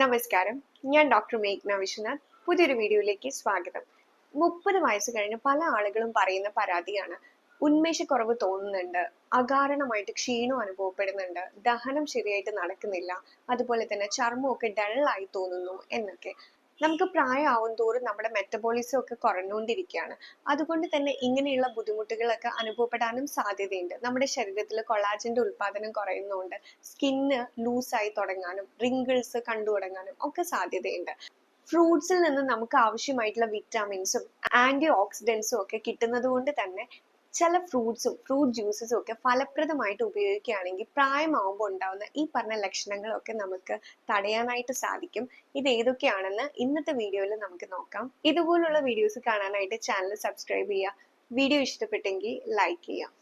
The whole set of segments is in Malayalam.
നമസ്കാരം. ഞാൻ ഡോക്ടർ മേഘ്ന വിശ്വനാഥ്. പുതിയൊരു വീഡിയോയിലേക്ക് സ്വാഗതം. മുപ്പത് വയസ്സ് കഴിഞ്ഞ് പല ആളുകളും പറയുന്ന പരാതിയാണ്. ഉന്മേഷക്കുറവ് തോന്നുന്നുണ്ട്. അകാരണമായിട്ട് ക്ഷീണം അനുഭവപ്പെടുന്നുണ്ട്. ദഹനം ശരിയായിട്ട് നടക്കുന്നില്ല. അതുപോലെ തന്നെ ചർമ്മമൊക്കെ ആയി തോന്നുന്നു എന്നൊക്കെ. നമുക്ക് പ്രായമാവും തോറും നമ്മുടെ മെറ്റബോളിസം ഒക്കെ കുറഞ്ഞുകൊണ്ടിരിക്കുകയാണ്. അതുകൊണ്ട് തന്നെ ഇങ്ങനെയുള്ള ബുദ്ധിമുട്ടുകളൊക്കെ അനുഭവപ്പെടാനും സാധ്യതയുണ്ട്. നമ്മുടെ ശരീരത്തിൽ കൊളാജന്റെ ഉൽപാദനം കുറയുന്നതുകൊണ്ട് സ്കിന്ന് ലൂസായി തുടങ്ങാനും റിങ്കിൾസ് കണ്ടു തുടങ്ങാനും ഒക്കെ സാധ്യതയുണ്ട്. ഫ്രൂട്ട്സിൽ നിന്ന് നമുക്ക് ആവശ്യമായിട്ടുള്ള വിറ്റാമിൻസും ആന്റി ഓക്സിഡൻസും ഒക്കെ കിട്ടുന്നത് കൊണ്ട് തന്നെ ചില ഫ്രൂട്ട്സും ഫ്രൂട്ട് ജ്യൂസസും ഒക്കെ ഫലപ്രദമായിട്ട് ഉപയോഗിക്കുകയാണെങ്കിൽ പ്രായമാവുമ്പോൾ ഉണ്ടാകുന്ന ഈ പറഞ്ഞ ലക്ഷണങ്ങളൊക്കെ നമുക്ക് തടയാനായിട്ട് സാധിക്കും. ഇത് ഏതൊക്കെയാണെന്ന് ഇന്നത്തെ വീഡിയോയിൽ നമുക്ക് നോക്കാം. ഇതുപോലുള്ള വീഡിയോസ് കാണാനായിട്ട് ചാനൽ സബ്സ്ക്രൈബ് ചെയ്യുക. വീഡിയോ ഇഷ്ടപ്പെട്ടെങ്കിൽ ലൈക്ക് ചെയ്യുക.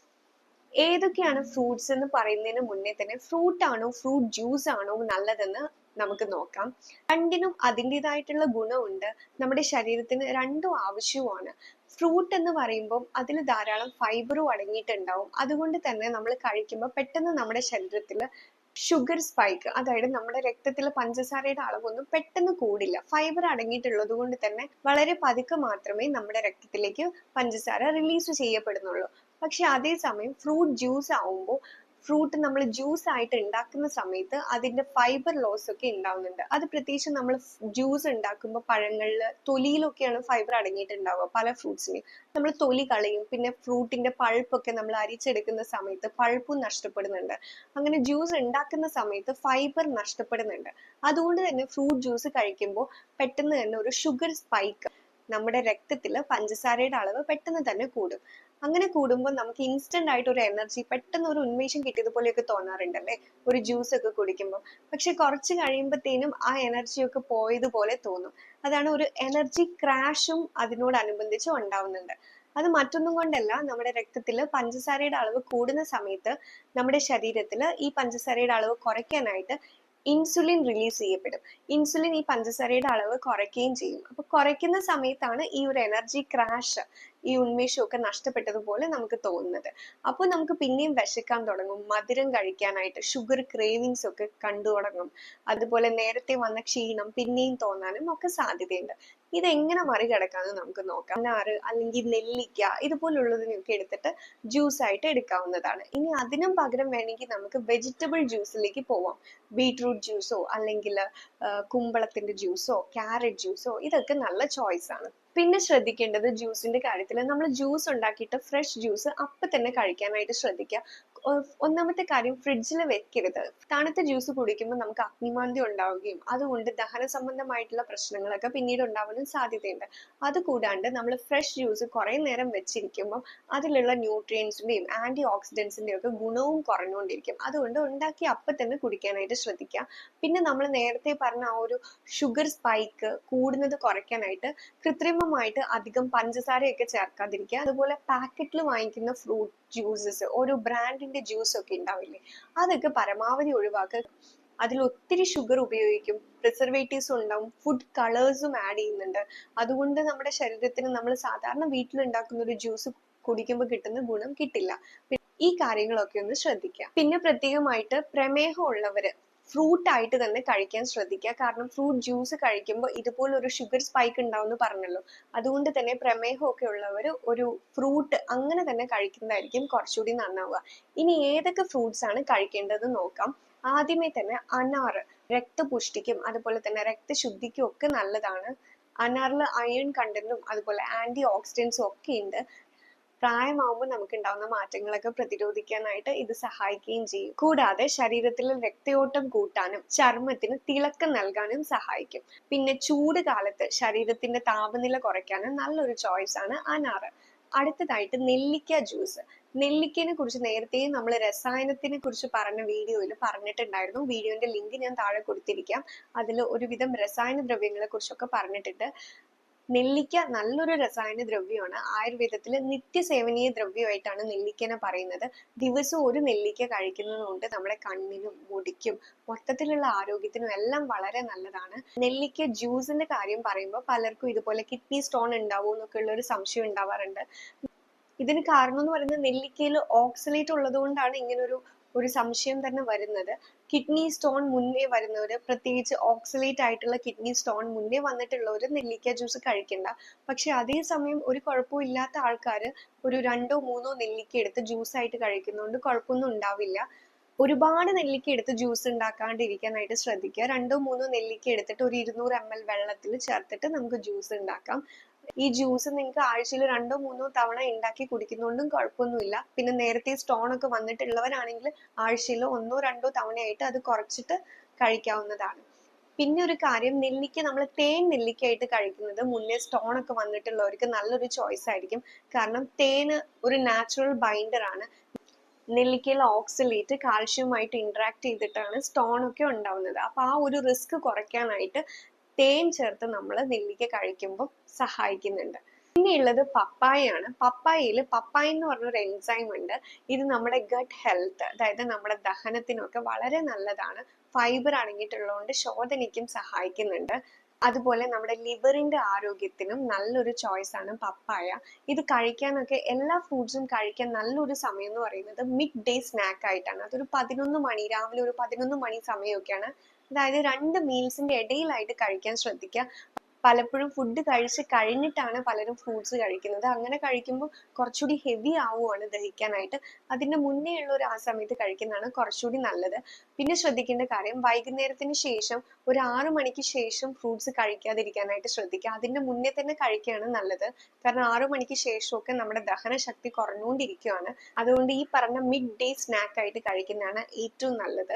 ഏതൊക്കെയാണ് ഫ്രൂട്ട്സ് എന്ന് പറയുന്നതിന് മുന്നേ തന്നെ ഫ്രൂട്ട് ആണോ ഫ്രൂട്ട് ജ്യൂസ് ആണോ നല്ലതെന്ന് നമുക്ക് നോക്കാം. രണ്ടിനും അതിന്റെതായിട്ടുള്ള ഗുണമുണ്ട്. നമ്മുടെ ശരീരത്തിന് രണ്ടും ആവശ്യവുമാണ്. ഫ്രൂട്ട് എന്ന് പറയുമ്പോൾ അതിൽ ധാരാളം ഫൈബറും അടങ്ങിയിട്ടുണ്ടാവും. അതുകൊണ്ട് തന്നെ നമ്മൾ കഴിക്കുമ്പോൾ പെട്ടെന്ന് നമ്മുടെ ശരീരത്തിൽ ഷുഗർ സ്പൈക്ക് അതായത് നമ്മുടെ രക്തത്തിലെ പഞ്ചസാരയുടെ അളവൊന്നും പെട്ടെന്ന് കൂടില്ല. ഫൈബർ അടങ്ങിയിട്ടുള്ളത് കൊണ്ട് തന്നെ വളരെ പതുക്കെ മാത്രമേ നമ്മുടെ രക്തത്തിലേക്ക് പഞ്ചസാര റിലീസ് ചെയ്യപ്പെടുന്നുള്ളൂ. പക്ഷെ അതേസമയം ഫ്രൂട്ട് ജ്യൂസ് ആവുമ്പോൾ ഫ്രൂട്ട് നമ്മൾ ജ്യൂസ് ആയിട്ട് ഉണ്ടാക്കുന്ന സമയത്ത് അതിന്റെ ഫൈബർ ലോസ് ഒക്കെ ഉണ്ടാവുന്നുണ്ട് അത് പ്രത്യേകിച്ച് നമ്മൾ ജ്യൂസ് ഉണ്ടാക്കുമ്പോൾ പഴങ്ങളിൽ തൊലിയിലൊക്കെയാണ് ഫൈബർ അടങ്ങിയിട്ടുണ്ടാവുക പല ഫ്രൂട്ട്സിനെയും നമ്മൾ തൊലി കളയും പിന്നെ ഫ്രൂട്ടിന്റെ പൾപ്പൊക്കെ നമ്മൾ അരിച്ചെടുക്കുന്ന സമയത്ത് പൾപ്പും നഷ്ടപ്പെടുന്നുണ്ട്. അങ്ങനെ ജ്യൂസ് ഉണ്ടാക്കുന്ന സമയത്ത് ഫൈബർ നഷ്ടപ്പെടുന്നുണ്ട്. അതുകൊണ്ട് തന്നെ ഫ്രൂട്ട് ജ്യൂസ് കഴിക്കുമ്പോൾ പെട്ടെന്ന് തന്നെ ഒരു ഷുഗർ സ്പൈക്ക് നമ്മുടെ രക്തത്തിൽ പഞ്ചസാരയുടെ അളവ് പെട്ടെന്ന് തന്നെ കൂടും. അങ്ങനെ കൂടുമ്പോൾ നമുക്ക് ഇൻസ്റ്റന്റ് ആയിട്ട് ഒരു എനർജി പെട്ടെന്ന് ഒരു ഉന്മേഷം കിട്ടിയതുപോലെയൊക്കെ തോന്നാറുണ്ടല്ലേ? ഒരു ജ്യൂസ് ഒക്കെ കുടിക്കുമ്പോൾ. പക്ഷെ കുറച്ച് കഴിയുമ്പോഴത്തേനും ആ എനർജി ഒക്കെ പോയതുപോലെ തോന്നും. അതാണ് ഒരു എനർജി ക്രാഷും അതിനോടനുബന്ധിച്ച് ഉണ്ടാവുന്നുണ്ട്. അത് മറ്റൊന്നും കൊണ്ടല്ല നമ്മുടെ രക്തത്തിൽ പഞ്ചസാരയുടെ അളവ് കൂടുന്ന സമയത്ത് നമ്മുടെ ശരീരത്തിൽ ഈ പഞ്ചസാരയുടെ അളവ് കുറയ്ക്കാനായിട്ട് ഇൻസുലിൻ റിലീസ് ചെയ്യപ്പെടും. ഇൻസുലിൻ ഈ പഞ്ചസാരയുടെ അളവ് കുറയ്ക്കുകയും ചെയ്യും. അപ്പൊ കുറയ്ക്കുന്ന സമയത്താണ് ഈ ഒരു എനർജി ക്രാഷ് ഈ ഉന്മേഷമൊക്കെ നഷ്ടപ്പെട്ടതുപോലെ നമുക്ക് തോന്നുന്നത്. അപ്പോൾ നമുക്ക് പിന്നെയും വിശക്കാൻ തുടങ്ങും. മധുരം കഴിക്കാനായിട്ട് ഷുഗർ ക്രേവിങ്സ് ഒക്കെ കണ്ടു തുടങ്ങും. അതുപോലെ നേരത്തെ വന്ന ക്ഷീണം പിന്നെയും തോന്നാനും ഒക്കെ സാധ്യതയുണ്ട്. ഇതെങ്ങനെ മറികടക്കാന്ന് നമുക്ക് നോക്കാം. നാറ് അല്ലെങ്കിൽ നെല്ലിക്ക ഇതുപോലുള്ളതിനൊക്കെ എടുത്തിട്ട് ജ്യൂസ് ആയിട്ട് എടുക്കാവുന്നതാണ്. ഇനി അതിനും പകരം വേണമെങ്കിൽ നമുക്ക് വെജിറ്റബിൾ ജ്യൂസിലേക്ക് പോവാം. ബീട്രൂട്ട് ജ്യൂസോ അല്ലെങ്കിൽ കുമ്പളത്തിന്റെ ജ്യൂസോ ക്യാരറ്റ് ജ്യൂസോ ഇതൊക്കെ നല്ല ചോയ്സ് ആണ്. പിന്നെ ശ്രദ്ധിക്കേണ്ടത് ജ്യൂസിന്റെ കാര്യത്തിൽ നമ്മൾ ജ്യൂസ് ഉണ്ടാക്കിയിട്ട് ഫ്രഷ് ജ്യൂസ് അപ്പം തന്നെ കഴിക്കാനായിട്ട് ശ്രദ്ധിക്കുക. ഒന്നാമത്തെ കാര്യം ഫ്രിഡ്ജിൽ വെക്കരുത്. തണുത്ത ജ്യൂസ് കുടിക്കുമ്പോൾ നമുക്ക് അഗ്നിമാന്തി ഉണ്ടാവുകയും അതുകൊണ്ട് ദഹന സംബന്ധമായിട്ടുള്ള പ്രശ്നങ്ങളൊക്കെ പിന്നീട് ഉണ്ടാവാനും സാധ്യതയുണ്ട്. അതുകൂടാണ്ട് നമ്മൾ ഫ്രഷ് ജ്യൂസ് കുറേ നേരം വെച്ചിരിക്കുമ്പോൾ അതിലുള്ള ന്യൂട്രിയൻസിന്റെയും ആന്റി ഓക്സിഡൻസിന്റെയും ഒക്കെ ഗുണവും കുറഞ്ഞുകൊണ്ടിരിക്കും. അതുകൊണ്ട് ഉണ്ടാക്കി അപ്പം തന്നെ കുടിക്കാനായിട്ട് ശ്രദ്ധിക്കുക. പിന്നെ നമ്മൾ നേരത്തെ പറഞ്ഞ ആ ഒരു ഷുഗർ സ്പൈക്ക് കൂടുന്നത് കുറയ്ക്കാനായിട്ട് കൃത്രിമമായിട്ട് അധികം പഞ്ചസാരയൊക്കെ ചേർക്കാതിരിക്കുക. അതുപോലെ പാക്കറ്റിൽ വാങ്ങിക്കുന്ന ഫ്രൂട്ട് ജ്യൂസസ് ഓരോ ബ്രാൻഡിന്റെ ജ്യൂസ് ഒക്കെ ഉണ്ടാവില്ലേ? അതൊക്കെ പരമാവധി ഒഴിവാക്കുക. അതിൽ ഒത്തിരി ഷുഗർ ഉപയോഗിക്കും പ്രിസർവേറ്റീവ്സ് ഉണ്ടാവും ഫുഡ് കളേഴ്സും ആഡ് ചെയ്യുന്നുണ്ട്. അതുകൊണ്ട് നമ്മുടെ ശരീരത്തിന് നമ്മൾ സാധാരണ വീട്ടിൽ ഉണ്ടാക്കുന്ന ഒരു ജ്യൂസ് കുടിക്കുമ്പോൾ കിട്ടുന്ന ഗുണം കിട്ടില്ല. ഈ കാര്യങ്ങളൊക്കെ ഒന്ന് ശ്രദ്ധിക്കുക. പിന്നെ പ്രത്യേകമായിട്ട് പ്രമേഹം ഉള്ളവര് ഫ്രൂട്ട് ആയിട്ട് തന്നെ കഴിക്കാൻ ശ്രദ്ധിക്കുക. കാരണം ഫ്രൂട്ട് ജ്യൂസ് കഴിക്കുമ്പോൾ ഇതുപോലെ ഒരു ഷുഗർ സ്പൈക്ക് ഉണ്ടാവുമെന്ന് പറഞ്ഞല്ലോ. അതുകൊണ്ട് തന്നെ പ്രമേഹമൊക്കെ ഉള്ളവർ ഒരു ഫ്രൂട്ട് അങ്ങനെ തന്നെ കഴിക്കുന്നതായിരിക്കും കുറച്ചുകൂടി നന്നാവുക. ഇനി ഏതൊക്കെ ഫ്രൂട്ട്സ് ആണ് കഴിക്കേണ്ടത് നോക്കാം. ആദ്യമേ തന്നെ അനാർ രക്തപുഷ്ടിക്കും അതുപോലെ തന്നെ രക്തശുദ്ധിക്കും ഒക്കെ നല്ലതാണ്. അനാറിൽ അയൺ കണ്ടന്റും അതുപോലെ ആന്റി ഓക്സിഡൻസും ഒക്കെ ഉണ്ട്. പ്രായമാകുമ്പോൾ നമുക്ക് ഉണ്ടാവുന്ന മാറ്റങ്ങളൊക്കെ പ്രതിരോധിക്കാനായിട്ട് ഇത് സഹായിക്കുകയും ചെയ്യും. കൂടാതെ ശരീരത്തിൽ രക്തയോട്ടം കൂട്ടാനും ചർമ്മത്തിന് തിളക്കം നൽകാനും സഹായിക്കും. പിന്നെ ചൂട് കാലത്ത് ശരീരത്തിന്റെ താപനില കുറയ്ക്കാനും നല്ലൊരു ചോയ്സ് ആണ് അനാറ്. അടുത്തതായിട്ട് നെല്ലിക്ക ജ്യൂസ് നെല്ലിക്കനെ കുറിച്ച് നേരത്തെ നമ്മൾ രസായനത്തിനെ കുറിച്ച് പറഞ്ഞ വീഡിയോയിൽ പറഞ്ഞിട്ടുണ്ടായിരുന്നു. വീഡിയോന്റെ ലിങ്ക് ഞാൻ താഴെ കൊടുത്തിരിക്കാം. അതിൽ ഒരുവിധം രസായന ദ്രവ്യങ്ങളെ കുറിച്ചൊക്കെ പറഞ്ഞിട്ടുണ്ട്. നെല്ലിക്ക നല്ലൊരു രസായന ദ്രവ്യമാണ്. ആയുർവേദത്തിൽ നിത്യസേവനീയ ദ്രവ്യമായിട്ടാണ് നെല്ലിക്കനെ പറയുന്നത്. ദിവസവും ഒരു നെല്ലിക്ക കഴിക്കുന്നത് കൊണ്ട് നമ്മുടെ കണ്ണിനും മുടിക്കും മൊത്തത്തിലുള്ള ആരോഗ്യത്തിനും എല്ലാം വളരെ നല്ലതാണ്. നെല്ലിക്ക ജ്യൂസിന്റെ കാര്യം പറയുമ്പോൾ പലർക്കും ഇതുപോലെ കിഡ്നി സ്റ്റോൺ ഉണ്ടാവും എന്നൊക്കെ ഉള്ള ഒരു സംശയം ഉണ്ടാവാറുണ്ട്. ഇതിന് കാരണം എന്ന് പറയുന്നത് നെല്ലിക്കയിൽ ഓക്സലേറ്റ് ഉള്ളത് കൊണ്ടാണ് ഇങ്ങനെ ഒരു ഒരു സംശയം തന്നെ വരുന്നത്. കിഡ്നി സ്റ്റോൺ മുന്നേ വരുന്നവര് പ്രത്യേകിച്ച് ഓക്സലേറ്റ് ആയിട്ടുള്ള കിഡ്നി സ്റ്റോൺ മുന്നേ വന്നിട്ടുള്ളവര് നെല്ലിക്ക ജ്യൂസ് കഴിക്കണ്ട. പക്ഷെ അതേസമയം ഒരു കുഴപ്പവും ഇല്ലാത്ത ആൾക്കാര് ഒരു രണ്ടോ മൂന്നോ നെല്ലിക്ക എടുത്ത് ജ്യൂസ് ആയിട്ട് കഴിക്കുന്നതുകൊണ്ട് കുഴപ്പമൊന്നും ഉണ്ടാവില്ല. ഒരുപാട് നെല്ലിക്ക എടുത്ത് ജ്യൂസ് ഉണ്ടാക്കാണ്ടിരിക്കാനായിട്ട് ശ്രദ്ധിക്കുക. രണ്ടോ മൂന്നോ നെല്ലിക്ക എടുത്തിട്ട് ഒരു ഇരുന്നൂറ് എം എൽ വെള്ളത്തിൽ ചേർത്തിട്ട് നമുക്ക് ജ്യൂസ് ഉണ്ടാക്കാം. ഈ ജ്യൂസ് നിങ്ങൾക്ക് ആഴ്ചയിൽ രണ്ടോ മൂന്നോ തവണ ഉണ്ടാക്കി കുടിക്കുന്നതുകൊണ്ടും കുഴപ്പമൊന്നുമില്ല പിന്നെ നേരത്തെ സ്റ്റോൺ ഒക്കെ വന്നിട്ടുള്ളവരാണെങ്കിൽ ആഴ്ചയിൽ ഒന്നോ രണ്ടോ തവണയായിട്ട് അത് കുറച്ചിട്ട് കഴിക്കാവുന്നതാണ്. പിന്നെ ഒരു കാര്യം നെല്ലിക്ക നമ്മൾ തേൻ നെല്ലിക്കയായിട്ട് കഴിക്കുന്നത് മുന്നേ സ്റ്റോൺ ഒക്കെ വന്നിട്ടുള്ളവർക്ക് നല്ലൊരു ചോയ്സ് ആയിരിക്കും. കാരണം തേന് ഒരു നാച്ചുറൽ ബൈൻഡർ ആണ്. നെല്ലിക്കയിൽ ഓക്സിലേറ്റ് കാൽഷ്യവുമായിട്ട് ഇന്ററാക്ട് ചെയ്തിട്ടാണ് സ്റ്റോൺ ഒക്കെ ഉണ്ടാവുന്നത്. അപ്പൊ ആ ഒരു റിസ്ക് കുറയ്ക്കാനായിട്ട് തേൻ ചേർത്ത് നമ്മൾ നെല്ലിക്ക കഴിക്കുമ്പോൾ സഹായിക്കുന്നുണ്ട്. പിന്നെയുള്ളത് പപ്പായയാണ്. പപ്പായയിൽ പപ്പായ എന്ന് പറഞ്ഞൊരു എൻസൈം ഉണ്ട്. ഇത് നമ്മുടെ ഗട്ട് ഹെൽത്ത് അതായത് നമ്മുടെ ദഹനത്തിനൊക്കെ വളരെ നല്ലതാണ്. ഫൈബർ അടങ്ങിയിട്ടുള്ളതുകൊണ്ട് ശോധനയ്ക്കും സഹായിക്കുന്നുണ്ട്. അതുപോലെ നമ്മുടെ ലിവറിന്റെ ആരോഗ്യത്തിനും നല്ലൊരു ചോയ്സ് ആണ് പപ്പായ. ഇത് കഴിക്കാനൊക്കെ എല്ലാ ഫ്രൂട്ട്സും കഴിക്കാൻ നല്ലൊരു സമയം എന്ന് പറയുന്നത് മിഡ് ഡേ സ്നാക്ക് ആയിട്ടാണ്. അതൊരു പതിനൊന്ന് മണി രാവിലെ ഒരു പതിനൊന്ന് മണി സമയമൊക്കെയാണ്. അതായത് രണ്ട് മീൽസിന്റെ ഇടയിലായിട്ട് കഴിക്കാൻ ശ്രദ്ധിക്കുക. പലപ്പോഴും ഫുഡ് കഴിച്ച് കഴിഞ്ഞിട്ടാണ് പലരും ഫ്രൂട്ട്സ് കഴിക്കുന്നത്. അങ്ങനെ കഴിക്കുമ്പോൾ കുറച്ചുകൂടി ഹെവി ആവുകയാണ് ദഹിക്കാനായിട്ട്. അതിന്റെ മുന്നേ ഉള്ള ഒരു ആ സമയത്ത് കഴിക്കുന്നതാണ് കുറച്ചുകൂടി നല്ലത്. പിന്നെ ശ്രദ്ധിക്കേണ്ട കാര്യം വൈകുന്നേരത്തിന് ശേഷം ഒരു ആറു മണിക്ക് ശേഷം ഫ്രൂട്ട്സ് കഴിക്കാതിരിക്കാനായിട്ട് ശ്രദ്ധിക്കുക. അതിന്റെ മുന്നേ തന്നെ കഴിക്കുകയാണ് നല്ലത്. കാരണം ആറു മണിക്ക് ശേഷമൊക്കെ നമ്മുടെ ദഹന ശക്തി കുറഞ്ഞുകൊണ്ടിരിക്കുകയാണ് അതുകൊണ്ട് ഈ പറഞ്ഞ മിഡ് ഡേ സ്നാക്ക് ആയിട്ട് കഴിക്കുന്നതാണ് ഏറ്റവും നല്ലത്.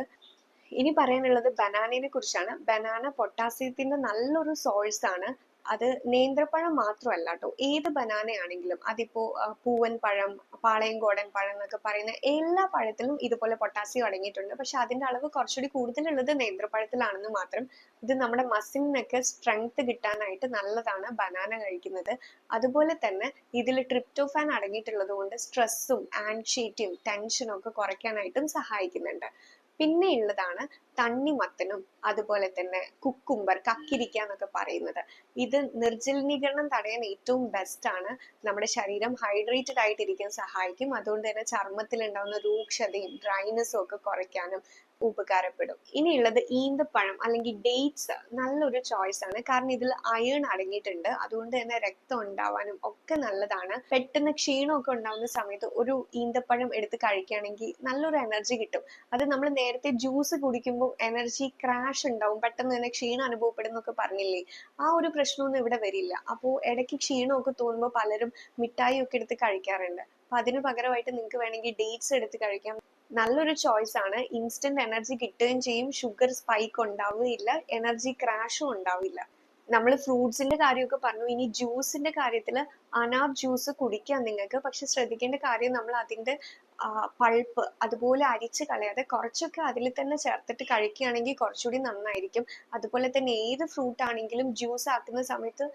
ഇനി പറയാനുള്ളത് ബനാനയെ കുറിച്ചാണ്. ബനാന പൊട്ടാസ്യത്തിന്റെ നല്ലൊരു സോഴ്സ് ആണ്. അത് നേന്ത്രപ്പഴം മാത്രമല്ല കേട്ടോ. ഏത് ബനാന ആണെങ്കിലും അതിപ്പോ പൂവൻ പഴം പാളയംകോടൻ പഴം എന്നൊക്കെ പറയുന്ന എല്ലാ പഴത്തിലും ഇതുപോലെ പൊട്ടാസ്യം അടങ്ങിയിട്ടുണ്ട്. പക്ഷെ അതിന്റെ അളവ് കുറച്ചുകൂടി കൂടുതലുള്ളത് നേന്ത്രപ്പഴത്തിലാണെന്ന് മാത്രം. ഇത് നമ്മുടെ മസിലിനൊക്കെ സ്ട്രെങ്ത് കിട്ടാനായിട്ട് നല്ലതാണ് ബനാന കഴിക്കുന്നത്. അതുപോലെ തന്നെ ഇതിൽ ട്രിപ്റ്റോഫാൻ അടങ്ങിയിട്ടുള്ളത് കൊണ്ട് സ്ട്രെസ്സും ആൻഷൈറ്റിയും ടെൻഷനും ഒക്കെ കുറയ്ക്കാനായിട്ടും സഹായിക്കുന്നുണ്ട്. പിന്നെ ഉള്ളതാണ് തണ്ണിമത്തനും അതുപോലെ തന്നെ കുക്കുംബർ കക്കിരിക്ക എന്നൊക്കെ പറയുന്നത്. ഇത് നിർജലീകരണം തടയാൻ ഏറ്റവും ബെസ്റ്റ് ആണ്. നമ്മുടെ ശരീരം ഹൈഡ്രേറ്റഡ് ആയിട്ടിരിക്കാൻ സഹായിക്കും. അതുകൊണ്ട് തന്നെ ചർമ്മത്തിൽ ഉണ്ടാകുന്ന രൂക്ഷതയും ഡ്രൈനെസ്സും ഒക്കെ കുറയ്ക്കാനും ഉപകാരപ്പെടും. ഇനിയുള്ളത് ഈന്തപ്പഴം അല്ലെങ്കിൽ ഡേറ്റ്സ് നല്ലൊരു ചോയ്സ് ആണ്. കാരണം ഇതിൽ അയൺ അടങ്ങിയിട്ടുണ്ട്. അതുകൊണ്ട് തന്നെ രക്തം ഉണ്ടാവാനും ഒക്കെ നല്ലതാണ്. പെട്ടെന്ന് ക്ഷീണമൊക്കെ ഉണ്ടാവുന്ന സമയത്ത് ഒരു ഈന്തപ്പഴം എടുത്ത് കഴിക്കുകയാണെങ്കിൽ നല്ലൊരു എനർജി കിട്ടും. അത് നമ്മൾ നേരത്തെ ജ്യൂസ് കുടിക്കുമ്പോൾ എനർജി ക്രാഷ് ഉണ്ടാവും. പെട്ടെന്ന് തന്നെ ക്ഷീണം അനുഭവപ്പെടുന്നൊക്കെ പറഞ്ഞില്ലേ? ആ ഒരു പ്രശ്നമൊന്നും ഇവിടെ വരില്ല. അപ്പോൾ ഇടയ്ക്ക് ക്ഷീണമൊക്കെ തോന്നുമ്പോൾ പലരും മിഠായി ഒക്കെ എടുത്ത് കഴിക്കാറുണ്ട്. അപ്പൊ അതിന് പകരമായിട്ട് നിങ്ങൾക്ക് വേണമെങ്കിൽ ഡേറ്റ്സ് എടുത്ത് കഴിക്കാം. നല്ലൊരു ചോയ്സ് ആണ്. ഇൻസ്റ്റന്റ് എനർജി കിട്ടുകയും ചെയ്യും. ഷുഗർ സ്പൈക്ക് ഉണ്ടാവുകയില്ല. എനർജി ക്രാഷും ഉണ്ടാവില്ല. നമ്മൾ ഫ്രൂട്ട്സിന്റെ കാര്യമൊക്കെ പറഞ്ഞു. ഇനി ജ്യൂസിന്റെ കാര്യത്തിൽ അനാബ് ജ്യൂസ് കുടിക്കാം നിങ്ങൾക്ക്. പക്ഷെ ശ്രദ്ധിക്കേണ്ട കാര്യം നമ്മൾ അതിന്റെ പൾപ്പ് അതുപോലെ അരിച്ച് കളയാതെ കുറച്ചൊക്കെ അതിൽ തന്നെ ചേർത്തിട്ട് കഴിക്കുകയാണെങ്കിൽ കുറച്ചുകൂടി നന്നായിരിക്കും. അതുപോലെ തന്നെ ഏത് ഫ്രൂട്ട് ആണെങ്കിലും ജ്യൂസ് ആക്കുന്ന സമയത്ത്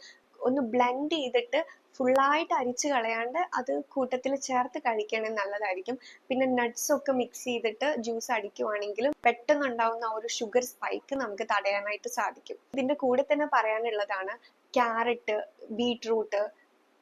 ഒന്ന് ബ്ലെൻഡ് ചെയ്തിട്ട് ഫുള്ളായിട്ട് അരിച്ച് കളയാണ്ട് അത് കൂട്ടത്തിൽ ചേർത്ത് കഴിക്കണേ നല്ലതായിരിക്കും. പിന്നെ നട്ട്സ് ഒക്കെ മിക്സ് ചെയ്തിട്ട് ജ്യൂസ് അടിക്കുവാണെങ്കിലും പെട്ടെന്ന് ഉണ്ടാവുന്ന ഒരു ഷുഗർ സ്പൈക്ക് നമുക്ക് തടയാനായിട്ട് സാധിക്കും. ഇതിന്റെ കൂടെ തന്നെ പറയാനുള്ളതാണ് ക്യാരറ്റ് ബീട്രൂട്ട്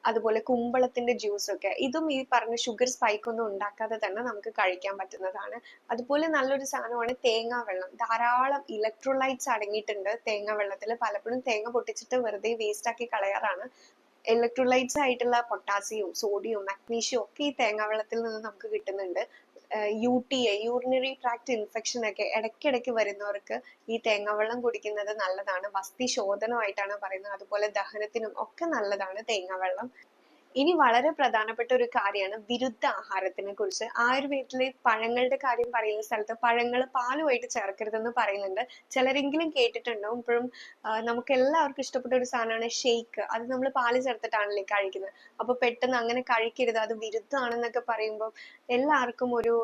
അതുപോലെ കുമ്പളത്തിന്റെ ജ്യൂസ് ഒക്കെ. ഇതും ഈ പറഞ്ഞ ഷുഗർ സ്പൈക്ക് ഒന്നും ഉണ്ടാക്കാതെ തന്നെ നമുക്ക് കഴിക്കാൻ പറ്റുന്നതാണ്. അതുപോലെ നല്ലൊരു സാധനമാണ് തേങ്ങാ വെള്ളം ധാരാളം ഇലക്ട്രോലൈറ്റ്സ് അടങ്ങിയിട്ടുണ്ട് തേങ്ങാ വെള്ളത്തിൽ പലപ്പോഴും തേങ്ങ പൊട്ടിച്ചിട്ട് വെറുതെ വേസ്റ്റ് ആക്കി കളയാറാണ്. ഇലക്ട്രോലൈറ്റ്സ് ആയിട്ടുള്ള പൊട്ടാസ്യവും സോഡിയവും മഗ്നീഷ്യവും ഒക്കെ ഈ തേങ്ങാ വെള്ളത്തിൽ നിന്ന് നമുക്ക് കിട്ടുന്നുണ്ട്. U T I urinary tract infection ഒക്കെ ഇടയ്ക്കിടയ്ക്ക് വരുന്നവർക്ക് ഈ തേങ്ങാവെള്ളം കുടിക്കുന്നത് നല്ലതാണ്. വസ്തി ശോധനമായിട്ടാണ് പറയുന്നത്. അതുപോലെ ദഹനത്തിനും ഒക്കെ നല്ലതാണ് തേങ്ങാവെള്ളം. ഇനി വളരെ പ്രധാനപ്പെട്ട ഒരു കാര്യമാണ് വിരുദ്ധ ആഹാരത്തിനെ കുറിച്ച്. ആയുർവേദത്തിലെ പഴങ്ങളുടെ കാര്യം പറയുന്ന സ്ഥലത്ത് പഴങ്ങൾ പാലുമായിട്ട് ചേർക്കരുതെന്ന് പറയുന്നുണ്ട്. ചിലരെങ്കിലും കേട്ടിട്ടുണ്ടാവും. ഇപ്പോഴും നമുക്ക് എല്ലാവർക്കും ഇഷ്ടപ്പെട്ട ഒരു സാധനമാണ് ഷെയ്ക്ക് അത് നമ്മൾ പാൽ ചേർത്തിട്ടാണല്ലേ കഴിക്കുന്നത്. അപ്പൊ പെട്ടെന്ന് അങ്ങനെ കഴിക്കരുത്. അത് വിരുദ്ധമാണെന്നൊക്കെ പറയുമ്പോൾ എല്ലാവർക്കും ഒരു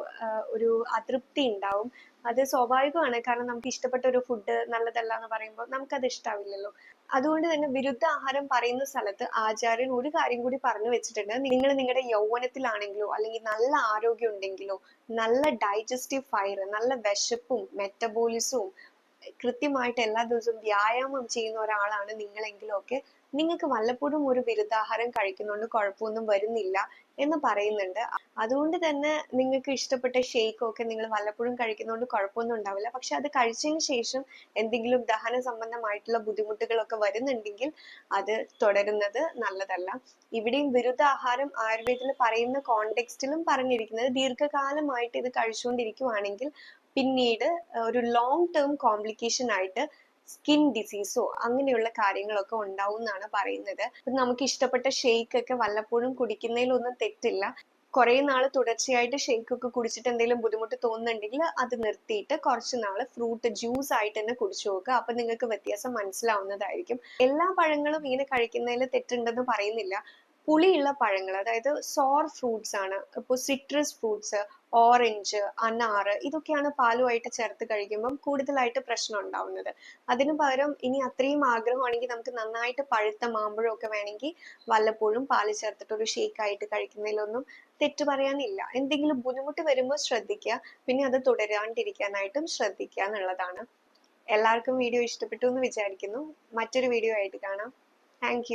ഒരു അതൃപ്തി ഉണ്ടാവും. അത് സ്വാഭാവികമാണ്. കാരണം നമുക്ക് ഇഷ്ടപ്പെട്ട ഒരു ഫുഡ് നല്ലതല്ല എന്ന് പറയുമ്പോൾ നമുക്കത് ഇഷ്ടാവില്ലല്ലോ. അതുകൊണ്ട് തന്നെ വിരുദ്ധ ആഹാരം പറയുന്ന സ്ഥലത്ത് ആചാര്യൻ ഒരു കാര്യം കൂടി പറഞ്ഞു വെച്ചിട്ടുണ്ട്. നിങ്ങൾ നിങ്ങളുടെ യൗവനത്തിലാണെങ്കിലോ അല്ലെങ്കിൽ നല്ല ആരോഗ്യം ഉണ്ടെങ്കിലോ നല്ല ഡൈജസ്റ്റീവ് ഫയർ നല്ല വിശപ്പും മെറ്റബോളിസവും കൃത്യമായിട്ട് എല്ലാ ദിവസവും വ്യായാമം ചെയ്യുന്ന ഒരാളാണ് നിങ്ങളെങ്കിലും ഒക്കെ നിങ്ങൾക്ക് വല്ലപ്പോഴും ഒരു ബിരുദാഹാരം കഴിക്കുന്നതുകൊണ്ട് കുഴപ്പമൊന്നും വരുന്നില്ല എന്ന് പറയുന്നുണ്ട്. അതുകൊണ്ട് തന്നെ നിങ്ങൾക്ക് ഇഷ്ടപ്പെട്ട ഷേക്ക് ഒക്കെ നിങ്ങൾ വല്ലപ്പോഴും കഴിക്കുന്നതുകൊണ്ട് കുഴപ്പമൊന്നും ഉണ്ടാവില്ല. പക്ഷെ അത് കഴിച്ചതിന് ശേഷം എന്തെങ്കിലും ദഹന സംബന്ധമായിട്ടുള്ള ബുദ്ധിമുട്ടുകളൊക്കെ വരുന്നുണ്ടെങ്കിൽ അത് തുടരുന്നത് നല്ലതല്ല. ഇവിടെയും ബിരുദാഹാരം ആയുർവേദത്തിൽ പറയുന്ന കോണ്ടെക്സ്റ്റിലും പറഞ്ഞിരിക്കുന്നത് ദീർഘകാലമായിട്ട് ഇത് കഴിച്ചുകൊണ്ടിരിക്കുവാണെങ്കിൽ പിന്നീട് ഒരു ലോങ് ടേം കോംപ്ലിക്കേഷൻ ആയിട്ട് സ്കിൻ ഡിസീസോ അങ്ങനെയുള്ള കാര്യങ്ങളൊക്കെ ഉണ്ടാവും എന്നാണ് പറയുന്നത്. നമുക്ക് ഇഷ്ടപ്പെട്ട ഷെയ്ക്ക് ഒക്കെ വല്ലപ്പോഴും കുടിക്കുന്നതിലൊന്നും തെറ്റില്ല. കുറെ നാൾ തുടർച്ചയായിട്ട് ഷേക്ക് ഒക്കെ കുടിച്ചിട്ട് എന്തെങ്കിലും ബുദ്ധിമുട്ട് തോന്നുന്നുണ്ടെങ്കിൽ അത് നിർത്തിയിട്ട് കുറച്ച് നാൾ ഫ്രൂട്ട് ജ്യൂസ് ആയിട്ട് തന്നെ കുടിച്ചു നോക്കുക. അപ്പൊ നിങ്ങൾക്ക് വ്യത്യാസം മനസ്സിലാവുന്നതായിരിക്കും. എല്ലാ പഴങ്ങളും ഇങ്ങനെ കഴിക്കുന്നതിൽ തെറ്റുണ്ടെന്ന് പറയുന്നില്ല. പുളിയുള്ള പഴങ്ങൾ അതായത് സോർ ഫ്രൂട്ട്സ് ആണ്. ഇപ്പോൾ സിട്രസ് ഫ്രൂട്ട്സ് ഓറഞ്ച് അനാറ് ഇതൊക്കെയാണ് പാലുമായിട്ട് ചേർത്ത് കഴിക്കുമ്പം കൂടുതലായിട്ട് പ്രശ്നം ഉണ്ടാവുന്നത്. അതിനു പകരം ഇനി അത്രയും ആഗ്രഹമാണെങ്കിൽ നമുക്ക് നന്നായിട്ട് പഴുത്ത മാമ്പഴം ഒക്കെ വേണമെങ്കിൽ വല്ലപ്പോഴും പാൽ ചേർത്തിട്ട് ഒരു ഷേക്ക് ആയിട്ട് കഴിക്കുന്നതിലൊന്നും തെറ്റ് പറയാനില്ല. എന്തെങ്കിലും ബുദ്ധിമുട്ട് വരുമ്പോൾ ശ്രദ്ധിക്കുക. പിന്നെ അത് തുടരാണ്ടിരിക്കാനായിട്ടും ശ്രദ്ധിക്കുക എന്നുള്ളതാണ്. എല്ലാവർക്കും വീഡിയോ ഇഷ്ടപ്പെട്ടു എന്ന് വിചാരിക്കുന്നു. മറ്റൊരു വീഡിയോ ആയിട്ട് കാണാം. താങ്ക്